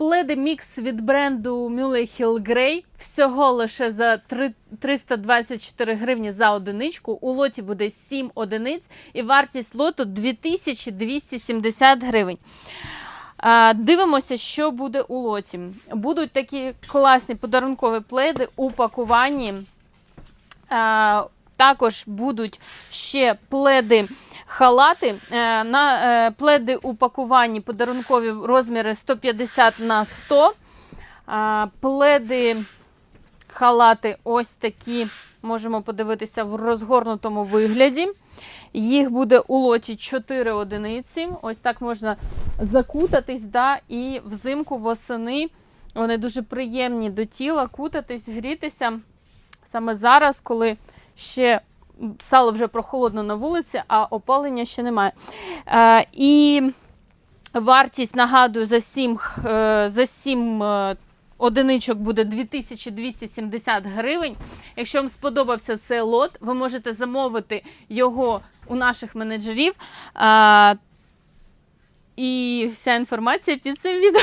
Пледи мікс від бренду Muley Hill Grey всього лише за три- 324 гривні за одиничку. У лоті буде 7 одиниць і вартість лоту 2270 гривень. А, Дивимося, що буде у лоті. Будуть такі класні подарункові пледи у пакуванні. А, Також будуть ще пледи. Халати Е, на е, пледи у пакуванні подарункові розміри 150 на 100. Пледи, халати ось такі можемо подивитися в розгорнутому вигляді. Їх буде у лоті 4 одиниці. Ось так можна закутатись, да, і взимку восени вони дуже приємні до тіла, кутатись, грітися. Саме зараз, коли ще стало вже прохолодно на вулиці, а опалення ще немає. Е, і вартість, нагадую, за 7, е, за 7 е, одиничок буде 2270 гривень. Якщо вам сподобався цей лот, ви можете замовити його у наших менеджерів. Е, і вся інформація під цим відео.